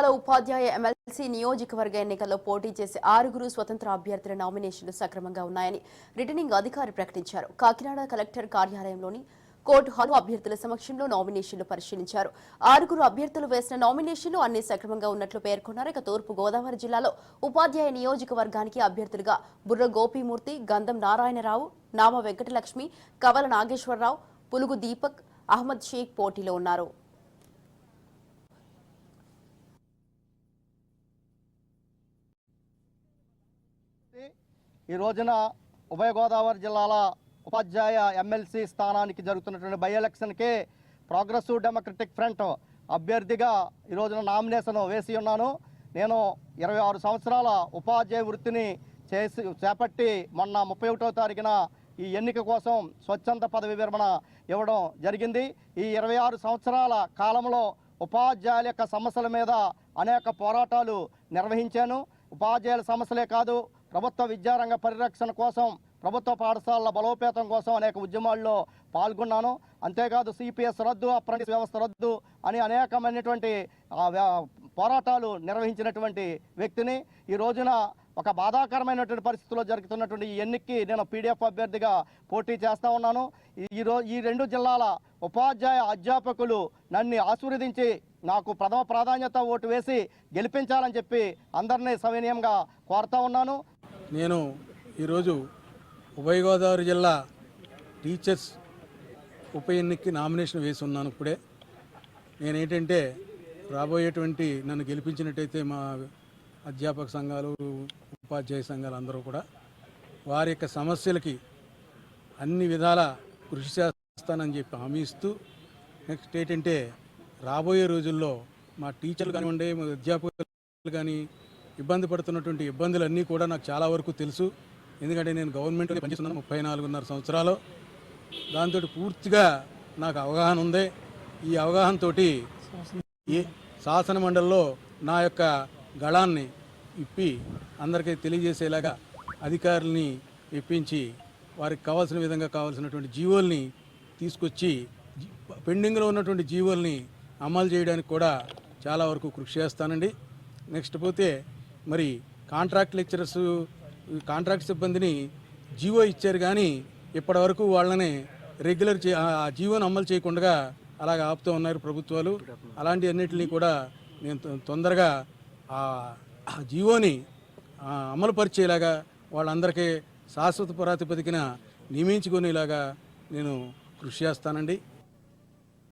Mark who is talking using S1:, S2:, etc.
S1: జిల్లాలో ఉపాధ్యాయ ఎమ్మెల్సీ నియోజకవర్గ ఎన్నికల్లో పోటీ చేసే ఆరుగురు స్వతంత్ర అభ్యర్థుల నామినేషన్లు సక్రమంగా ఉన్నాయని రిటర్నింగ్ అధికారి ప్రకటించారు. కాకినాడ కలెక్టర్ కార్యాలయంలోని కోర్టు హాల్ అభ్యర్థుల సమక్షంలో నామినేషన్లు పరిశీలించారు. ఆరుగురు అభ్యర్థులు వేసిన నామినేషన్లు అన్ని సక్రమంగా ఉన్నట్లు పేర్కొన్నారు. ఇక తూర్పు గోదావరి జిల్లాలో ఉపాధ్యాయ నియోజకవర్గానికి అభ్యర్థులుగా బుర్ర గోపీమూర్తి గంధం నారాయణరావు నామ వెంకటలక్ష్మి కవల నాగేశ్వరరావు పులుగు దీపక్ అహ్మద్ షేక్ పోటీలో ఉన్నారు.
S2: ఈ రోజున ఉభయ గోదావరి జిల్లాల ఉపాధ్యాయ ఎమ్మెల్సీ స్థానానికి జరుగుతున్నటువంటి బై ఎలక్షన్కి ప్రోగ్రెసివ్ డెమోక్రటిక్ ఫ్రంట్ అభ్యర్థిగా ఈ రోజున నామినేషన్ వేసి ఉన్నాను. నేను ఇరవై ఆరు సంవత్సరాల ఉపాధ్యాయ వృత్తిని చేసి చేపట్టి మొన్న ముప్పై ఒకటో తారీఖున ఈ ఎన్నిక కోసం స్వచ్ఛంద పదవి విరమణ ఇవ్వడం జరిగింది. ఈ ఇరవై ఆరు సంవత్సరాల కాలంలో ఉపాధ్యాయుల యొక్క సమస్యల మీద అనేక పోరాటాలు నిర్వహించాను. ఉపాధ్యాయుల సమస్యలే కాదు ప్రభుత్వ విద్యారంగ పరిరక్షణ కోసం ప్రభుత్వ పాఠశాలల బలోపేతం కోసం అనేక ఉద్యమాల్లో పాల్గొన్నాను. అంతేకాదు సిపిఎస్ రద్దు అప్రెంటిస్ వ్యవస్థ రద్దు అని అనేకమైనటువంటి పోరాటాలు నిర్వహించినటువంటి వ్యక్తిని ఈ రోజున ఒక బాధాకరమైనటువంటి పరిస్థితుల్లో జరుగుతున్నటువంటి ఈ ఎన్నికకి నేను పీడిఎఫ్ అభ్యర్థిగా పోటీ చేస్తూ ఉన్నాను. ఈ- రో ఈ రెండు జిల్లాల ఉపాధ్యాయ అధ్యాపకులు నన్ను ఆశీర్వదించి నాకు ప్రథమ ప్రాధాన్యత ఓటు వేసి గెలిపించాలని చెప్పి అందరినీ సవినయంగా కోరుతా ఉన్నాను.
S3: నేను ఈరోజు ఉభయ గోదావరి జిల్లా టీచర్స్ ఉప ఎన్నికకి నామినేషన్ వేసి ఉన్నాను ఇప్పుడే. నేనేంటంటే రాబోయేటువంటి నన్ను గెలిపించినట్టయితే మా అధ్యాపక సంఘాలు ఉపాధ్యాయ సంఘాలు అందరూ కూడా వారి యొక్క సమస్యలకి అన్ని విధాల కృషి చేస్తానని చెప్పి హామీ ఇస్తూ నెక్స్ట్ ఏంటంటే రాబోయే రోజుల్లో మా టీచర్లు కానివ్వండి మా అధ్యాపకులు కానీ ఇబ్బంది పడుతున్నటువంటి ఇబ్బందులన్నీ కూడా నాకు చాలా వరకు తెలుసు. ఎందుకంటే నేను గవర్నమెంట్లో పనిచేస్తున్నాను ముప్పై నాలుగున్నర సంవత్సరాలు. దాంతో పూర్తిగా నాకు అవగాహన ఉంది. ఈ అవగాహనతో ఈ శాసన మండలిలో నా యొక్క గళాన్ని ఇప్పి అందరికీ తెలియజేసేలాగా అధికారుల్ని ఇప్పించి వారికి కావాల్సిన విధంగా కావాల్సినటువంటి జీవోల్ని తీసుకొచ్చి పెండింగ్లో ఉన్నటువంటి జీవోల్ని అమలు చేయడానికి కూడా చాలా వరకు కృషి చేస్తానండి. నెక్స్ట్ పోతే మరి కాంట్రాక్ట్ లెక్చరర్స్ కాంట్రాక్ట్ సిబ్బందిని జీవో ఇచ్చారు కానీ ఇప్పటివరకు వాళ్ళని రెగ్యులర్ చే ఆ జీవోను అమలు చేయకుండా అలాగ ఆపుతూ ఉన్నారు ప్రభుత్వాలు. అలాంటి అన్నిటిని కూడా నేను తొందరగా ఆ జీవోని అమలు పరిచేలాగా వాళ్ళందరికీ శాశ్వత ప్రాతిపదికన నియమించుకునేలాగా నేను కృషి చేస్తానండి.